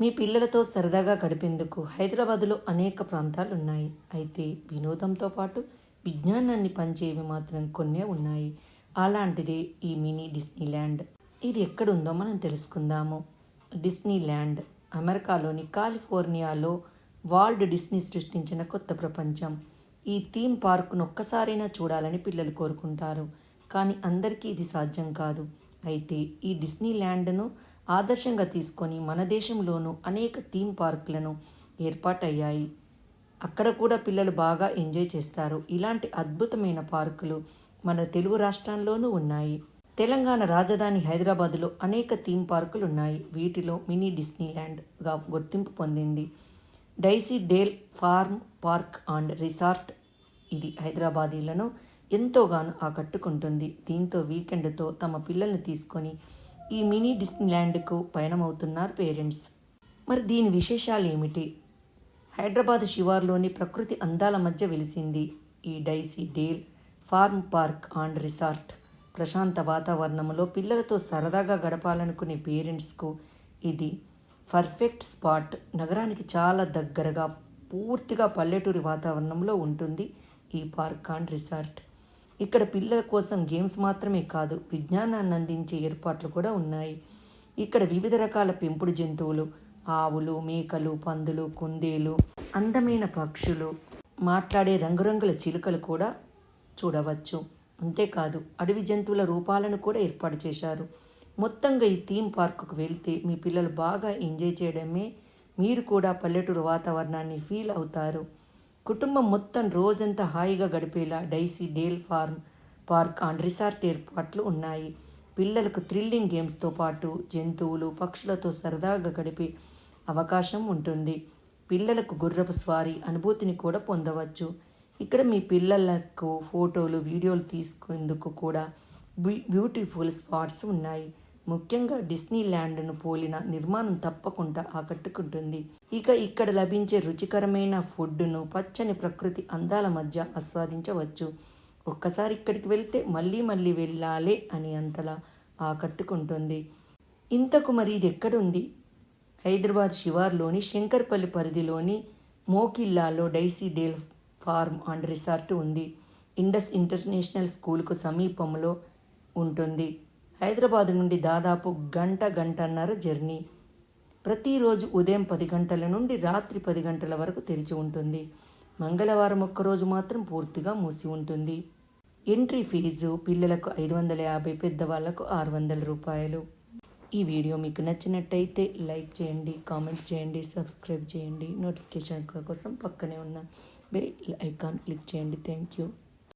మీ పిల్లలతో సరదాగా గడిపేందుకు హైదరాబాదులో అనేక ప్రాంతాలు ఉన్నాయి అయితే వినోదంతో పాటు విజ్ఞానాన్ని పంచేవి మాత్రం కొన్నే ఉన్నాయి. అలాంటిదే ఈ మినీ డిస్నీల్యాండ్ ఇది ఎక్కడుందో మనం తెలుసుకుందాము. డిస్నీల్యాండ్ అమెరికాలోని కాలిఫోర్నియాలో వాల్డ్ డిస్నీ సృష్టించిన కొత్త ప్రపంచం. ఈ థీమ్ పార్కును ఒక్కసారైనా చూడాలని పిల్లలు కోరుకుంటారు. కానీ అందరికీ ఇది సాధ్యం కాదు. అయితే ఈ డిస్నీ ల్యాండ్ను ఆదర్శంగా తీసుకొని మన దేశంలోనూ అనేక థీమ్ పార్కులను ఏర్పాటయ్యాయి. అక్కడ కూడా పిల్లలు బాగా ఎంజాయ్ చేస్తారు. ఇలాంటి అద్భుతమైన పార్కులు మన తెలుగు రాష్ట్రాల్లోనూ ఉన్నాయి. తెలంగాణ రాజధాని హైదరాబాదులో అనేక థీమ్ పార్కులు ఉన్నాయి వీటిలో మినీ డిస్నీల్యాండ్గా గుర్తింపు పొందింది. Daisy Dale farm park and resort ఇది హైదరాబాదీలను ఎంతోగానో ఆకట్టుకుంటుంది. దీంతో వీకెండ్తో తమ పిల్లల్ని తీసుకొని ఈ మినీ డిస్నీల్యాండ్కు పయనమవుతున్నారు పేరెంట్స్. మరి దీని విశేషాలు ఏమిటి హైదరాబాద్ శివార్లోని ప్రకృతి అందాల మధ్య వెలిసింది ఈ Daisy Dale farm park and resort. ప్రశాంత వాతావరణంలో పిల్లలతో సరదాగా గడపాలనుకునే పేరెంట్స్కు ఇది పర్ఫెక్ట్ స్పాట్. నగరానికి చాలా దగ్గరగా పూర్తిగా పల్లెటూరి వాతావరణంలో ఉంటుంది ఈ పార్క్ అండ్ రిసార్ట్. ఇక్కడ పిల్లల కోసం గేమ్స్ మాత్రమే కాదు విజ్ఞానాన్ని అందించే ఏర్పాట్లు కూడా ఉన్నాయి. ఇక్కడ వివిధ రకాల పెంపుడు జంతువులు ఆవులు మేకలు పందులు కుందేలు అందమైన పక్షులు మాట్లాడే రంగురంగుల చిలుకలు కూడా చూడవచ్చు. అంతేకాదు అడవి జంతువుల రూపాలను కూడా ఏర్పాటు చేశారు. మొత్తంగా ఈ థీమ్ పార్కుకు వెళ్తే మీ పిల్లలు బాగా ఎంజాయ్ చేయడమే మీరు కూడా పల్లెటూరు వాతావరణాన్ని ఫీల్ అవుతారు. కుటుంబం మొత్తం రోజంతా హాయిగా గడిపేలా Daisy Dale farm park and resort ఏర్పాట్లు ఉన్నాయి. పిల్లలకు థ్రిల్లింగ్ గేమ్స్తో పాటు జంతువులు పక్షులతో సరదాగా గడిపే అవకాశం ఉంటుంది. పిల్లలకు గుర్రపు స్వారీ అనుభూతిని కూడా పొందవచ్చు. ఇక్కడ మీ పిల్లలకు ఫోటోలు వీడియోలు తీసుకునేందుకు కూడా బ్యూ బ్యూటిఫుల్ స్పాట్స్ ఉన్నాయి. ముఖ్యంగా డిస్నీ ల్యాండ్ను పోలిన నిర్మాణం తప్పకుండా ఆకట్టుకుంటుంది. ఇక ఇక్కడ లభించే రుచికరమైన ఫుడ్ను పచ్చని ప్రకృతి అందాల మధ్య ఆస్వాదించవచ్చు. ఒక్కసారి ఇక్కడికి వెళ్తే మళ్ళీ మళ్ళీ వెళ్ళాలే అని అంతలా ఆకట్టుకుంటుంది. ఇంతకు మరి ఇది ఎక్కడుంది? హైదరాబాద్ శివార్లోని శంకర్పల్లి పరిధిలోని మోకిల్లాలో Daisy Dale farm and resort ఉంది. ఇండస్ ఇంటర్నేషనల్ స్కూల్కు సమీపంలో ఉంటుంది. హైదరాబాద్ నుండి దాదాపు గంట గంటన్నర జర్నీ. ప్రతిరోజు ఉదయం పది గంటల నుండి రాత్రి పది గంటల వరకు తెరిచి ఉంటుంది. మంగళవారం ఒక్కరోజు మాత్రం పూర్తిగా మూసి ఉంటుంది. ఎంట్రీ ఫీజు పిల్లలకు ఐదు వందల యాభై పెద్దవాళ్ళకు ఆరు వందల రూపాయలు. ఈ వీడియో మీకు నచ్చినట్టయితే లైక్ చేయండి కామెంట్ చేయండి సబ్స్క్రైబ్ చేయండి. నోటిఫికేషన్ కోసం పక్కనే ఉన్న బెల్ ఐకాన్ క్లిక్ చేయండి. Thank you.